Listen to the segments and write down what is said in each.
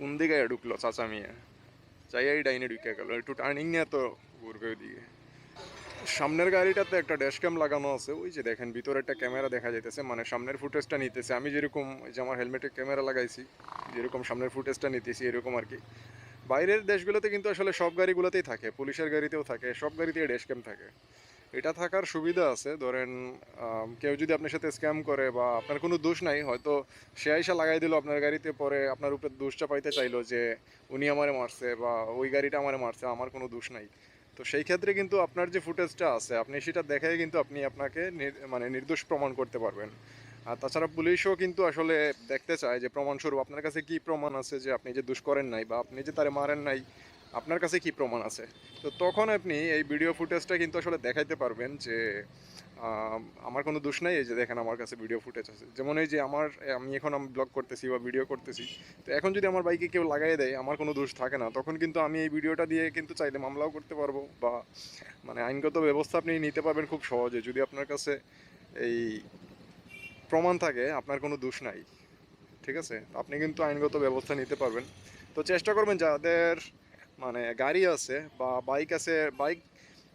কোন দিকে ঢুকলো চাচা মিয়া চাইয়াই ডাইনে ঢুকে গেল একটু টার্নিং নিয়ে তো ঘুরবে ওইদিকে সামনের গাড়িটাতে একটা ড্যাশ ক্যাম লাগানো আছে ওই যে দেখেন ভিতরে একটা ক্যামেরা দেখা যাইতেছে মানে সামনের ফুটেজটা নিতেছে আমি যেরকম যে আমার হেলমেটে ক্যামেরা লাগাইছি যেরকম সামনের ফুটেজটা নিতেছি এরকম আর কি বাইরের দেশগুলোতে কিন্তু আসলে সব গাড়িগুলোতেই থাকে পুলিশের গাড়িতেও থাকে সব গাড়িতেই ড্যাশ ক্যাম থাকে. এটা থাকার সুবিধা আছে। ধরেন কেউ যদি আপনার সাথে স্ক্যাম করে বা আপনার কোনো দোষ নাই, হয়তো সে আইসা লাগাই দিল আপনার গাড়িতে, পরে আপনার উপরে দোষটা পাইতে চাইলো যে উনি আমারে মারছে বা ওই গাড়িটা আমারে মারছে, আমার কোনো দোষ নাই। তো সেই ক্ষেত্রে কিন্তু আপনার যে ফুটেজটা আছে, আপনি সেটা দেখে কিন্তু আপনি আপনাকে মানে নির্দোষ প্রমাণ করতে পারবেন। আর তাছাড়া পুলিশও কিন্তু আসলে দেখতে চায় যে প্রমাণস্বরূপ আপনার কাছে কি প্রমাণ আছে যে আপনি যে দুষ করেন নাই বা আপনি যে তারে মারেন নাই আপনার কাছে কি প্রমাণ আছে? তো তখন আপনি এই ভিডিও ফুটেজটা কিন্তু আসলে দেখাইতে পারবেন যে আমার কোনো দোষ নাই এই যে দেখেন আমার কাছে ভিডিও ফুটেজ আছে। যেমন এই যে আমার, আমি এখন আমি ব্লগ করতেছি বা ভিডিও করতেছি, তো এখন যদি আমার বাইকে কেউ লাগাই দেয়, আমার কোনো দোষ থাকে না। তখন কিন্তু আমি এই ভিডিওটা দিয়ে কিন্তু চাইলে মামলাও করতে পারব বা মানে আইনগত ব্যবস্থা আপনি নিতে পারবেন খুব সহজে। যদি আপনার কাছে এই প্রমাণ থাকে, আপনার কোনো দোষ নাই। ঠিক আছে? আপনি কিন্তু আইনগত ব্যবস্থা নিতে পারবেন। তো চেষ্টা করবেন যাদের মানে গাড়ি আছে বা বাইক আছে বাইক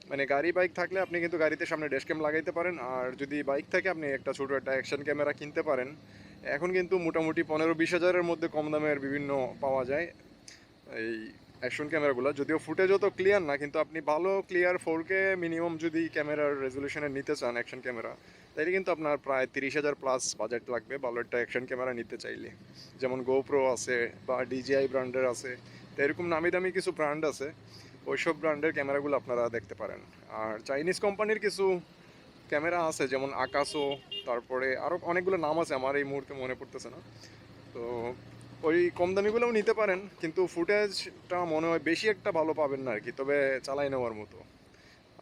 মানে গাড়ি বাইক থাকলে আপনি কিন্তু গাড়িতে সামনে ড্যাশ ক্যাম লাগাইতে পারেন। আর যদি বাইক থাকে, আপনি একটা ছোটো একটা অ্যাকশন ক্যামেরা কিনতে পারেন। এখন কিন্তু মোটামুটি পনেরো বিশ হাজারের মধ্যে কম দামের বিভিন্ন পাওয়া যায় এই অ্যাকশন ক্যামেরাগুলো যদিও ফুটেজও তো ক্লিয়ার না, কিন্তু আপনি ভালো ক্লিয়ার ফোর কে মিনিমাম যদি ক্যামেরার রেজলিউশনে নিতে চান অ্যাকশন ক্যামেরা তাইলে কিন্তু আপনার প্রায় তিরিশ হাজার প্লাস বাজেট লাগবে ভালো একটা অ্যাকশন ক্যামেরা নিতে চাইলে। যেমন গোপ্রো আছে বা ডিজিআই ব্র্যান্ডের আছে। তো এরকম নামি দামি কিছু ব্র্যান্ড আছে, ওইসব ব্র্যান্ডের ক্যামেরাগুলো আপনারা দেখতে পারেন। আর চাইনিজ কোম্পানির কিছু ক্যামেরা আছে, যেমন আকাশো তারপরে আরও অনেকগুলো নাম আছে আমার, এই মুহূর্তে মনে পড়তেছে না। তো ওই কম দামিগুলোও নিতে পারেন, কিন্তু ফুটেজটা মনে হয় বেশি একটা ভালো পাবেন না আর কি তবে চালাই নেওয়ার মতো।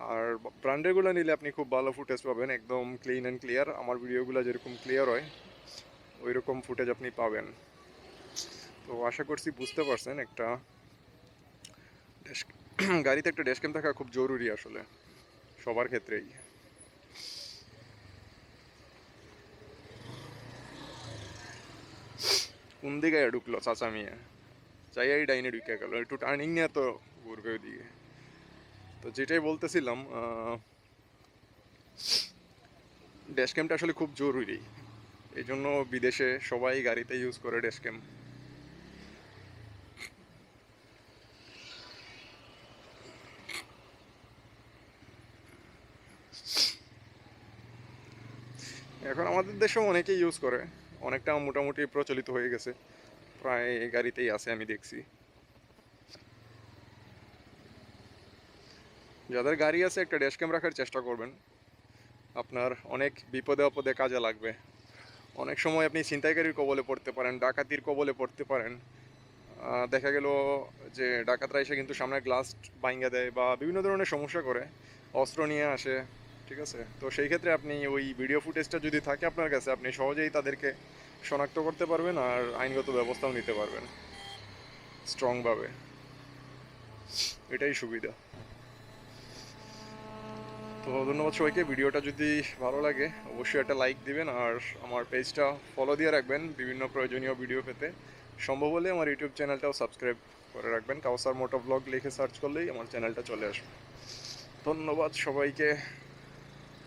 আর ব্র্যান্ডেরগুলো নিলে আপনি খুব ভালো ফুটেজ পাবেন, একদম ক্লিন অ্যান্ড ক্লিয়ার আমার ভিডিওগুলো যেরকম ক্লিয়ার হয় ওই রকম ফুটেজ আপনি পাবেন। তো আশা করছি বুঝতে পারছেন একটা গাড়িতে একটা ড্যাশ ক্যাম থাকা খুব জরুরি আসলে, সবার ক্ষেত্রেই। কোন দিকে ঢুকলো চাচা মিয়া? চাইয়াই ডাইনে ঢুকে গেল, একটু টার্নিং নিয়ে তো ঘুরবে ওইদিকে তো যেটাই বলতেছিলাম ড্যাশ ক্যামটা আসলে খুব জরুরি। এই জন্য বিদেশে সবাই গাড়িতে ইউজ করে ড্যাশ ক্যাম এখন আমাদের দেশেও অনেকেই ইউজ করে। অনেকটা মোটামুটি প্রচলিত হয়ে গেছে। প্রায় গাড়িতেই আছে, আমি দেখছি। যাদের গাড়ি আছে, একটা ড্যাশ ক্যাম রাখার চেষ্টা করবেন। আপনার অনেক বিপদে আপদে কাজে লাগবে। অনেক সময় আপনি ছিনতাইকারীর কবলে পড়তে পারেন, ডাকাতির কবলে পড়তে পারেন। দেখা গেল যে ডাকাতরা এসে কিন্তু সামনে গ্লাস ভাঙ্গা দেয় বা বিভিন্ন ধরনের সমস্যা করে। অস্ত্র নিয়ে আসে ঠিক আছে? তো সেই ক্ষেত্রে আপনি ওই ভিডিও ফুটেজটা যদি থাকে আপনার কাছে, আপনি সহজেই তাদেরকে শনাক্ত করতে পারবেন আর আইনগত ব্যবস্থাও নিতে পারবেন। স্ট্রংভাবে এটাই সুবিধা। তো ধন্যবাদ সবাইকে। ভিডিওটা যদি ভালো লাগে, অবশ্যই একটা লাইক দিবেন আর আমার পেজটা ফলো দিয়ে রাখবেন বিভিন্ন প্রয়োজনীয় ভিডিও পেতে। সম্ভব হলে আমার ইউটিউব চ্যানেলটাও সাবস্ক্রাইব করে রাখবেন। কাউসার মোটো ব্লগ লিখে সার্চ করলেই আমার চ্যানেলটা চলে আসবে। ধন্যবাদ সবাইকে।